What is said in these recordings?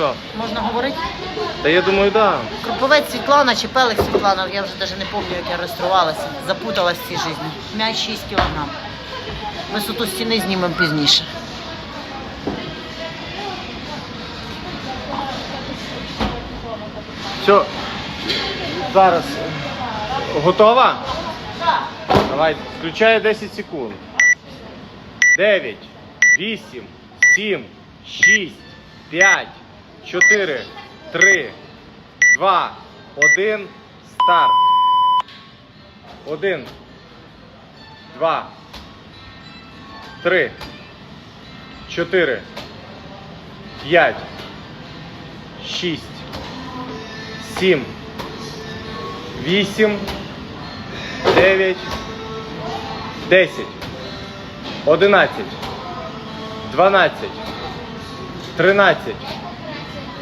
все. Можна говорити? Та я думаю, да. Круповець Світлана чи Пелик Світлана, я вже навіть не пам'ятаю, як я реєструвалася, запуталась в цій житті. М'яч 6 кілограм. Висоту стіни знімемо пізніше. Все. Зараз. Готова? Давай, включаю 10 секунд. 9, 8, 7, 6, 5, 4, 3, 2, 1, старт. 1, 2, 3, 4, 5, 6, 7, 8, 9, 10, 11, 12, 13,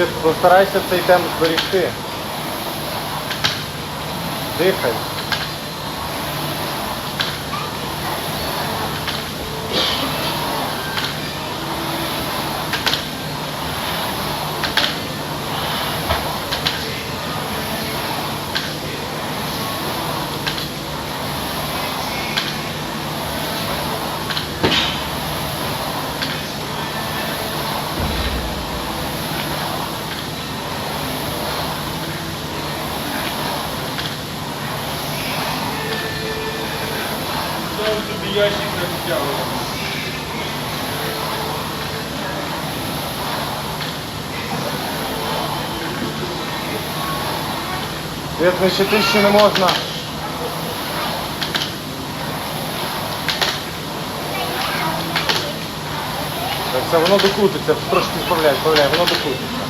Ти постарайся цей темп зберегти. Дихай. Свет, ще тисячі не можна. Так, все, воно докрутиться, трошки справляй, справляй, воно докрутиться.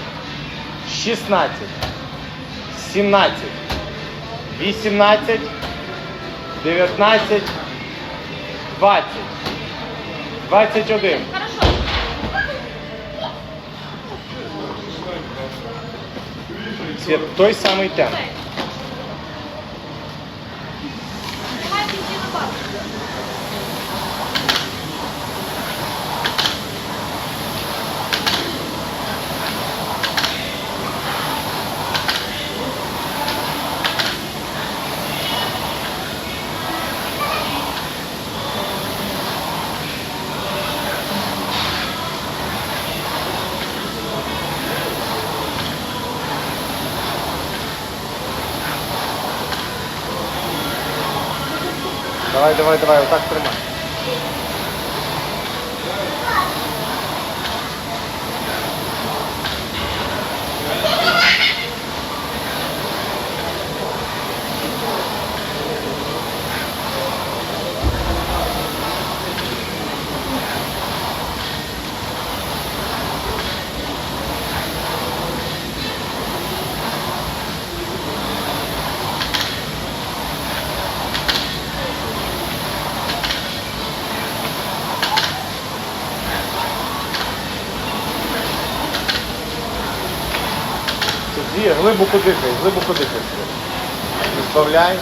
Шістнадцять. Сімнадцять. Вісімнадцять. 19, 20, 21. Свет, той самий темп. Давай, давай, давай, отак тримай. Глибоко дихай, глибоко дихай. Збавляй.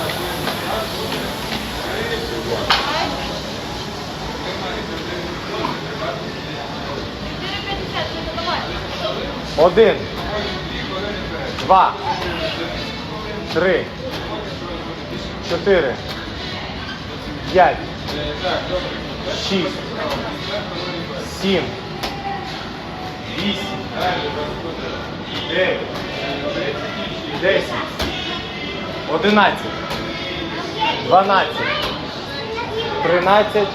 Один. Два. Три. Чотири. П'ять. Шість. Сім. Вісім. Дев'ять. Десять. Одинадцять. Дванадцять. Тринадцять.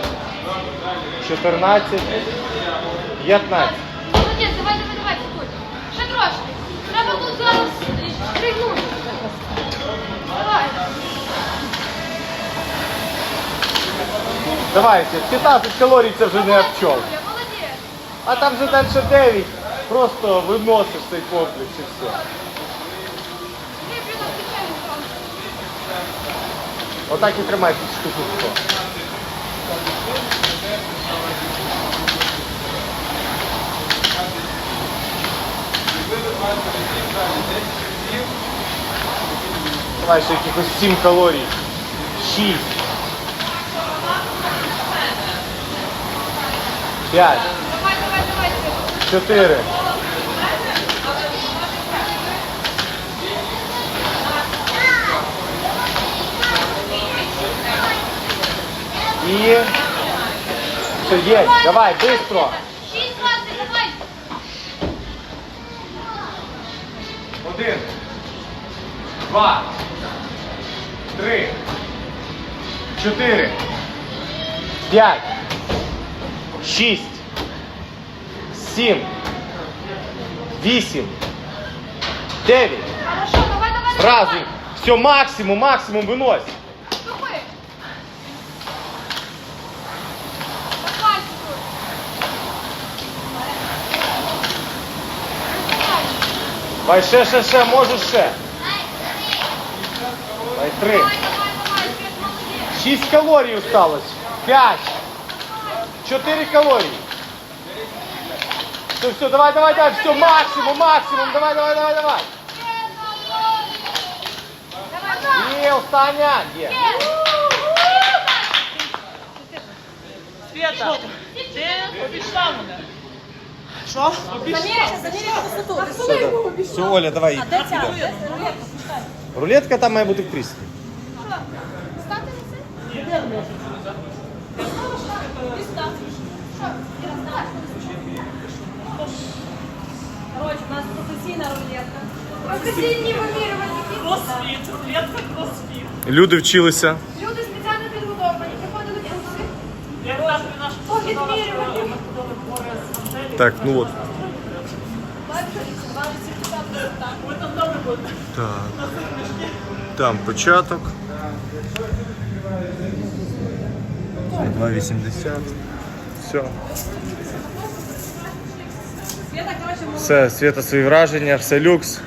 Чотирнадцять. П'ятнадцять. Молодець, давай, давай, давай, підходь. Ще трошки. Треба тут зараз пригнути. Давай. Давайте, 15 калорій це вже не обчол. Молодець. А там вже далі 9. Просто виносиш цей комплекс і все. Отак і тримай під штуку Давай ще якихось 7 калорій. 6. 5. Давай, давай, давай. Свята. 4. І є. Давай, быстро. Шість двадцять, давай. Один. Два. Три. Чотири. П'ять. Шість. Сім. Вісім. Дев'ять. Хорошо, давай, давай, Зразу. Все, максимум, максимум винось. Ступи. Так, пальці тут. Давай ще, ще, ще, можеш ще. Давай три. Шість калорій осталось. П'ять. Чотири калорії. Все, все, давай, давай, давай, все, максимум, максимум, давай, давай, давай, давай. І остання. Є. Света, ти обійшла мене. Що? Все, Оля, давай. Рулетка там має бути в кріслі. Коротше, у нас професійна рулетка. Професійні вимірювальники. Кросфіт, рулетка кросфіт. Люди вчилися. Люди спеціально підготовлені, приходили курси. Як так наш По відмірюванню. Так, ну от. Ви там добре будете. Так. Там початок. 2,80. Все. Все, Свята свої враження, все люкс.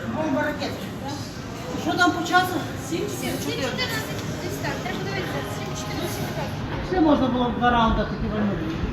що там по часу? Сім чи сім? 14, десь так, теж дивіться, 7, 14, Ще можна було б два раунди такі вимірювати.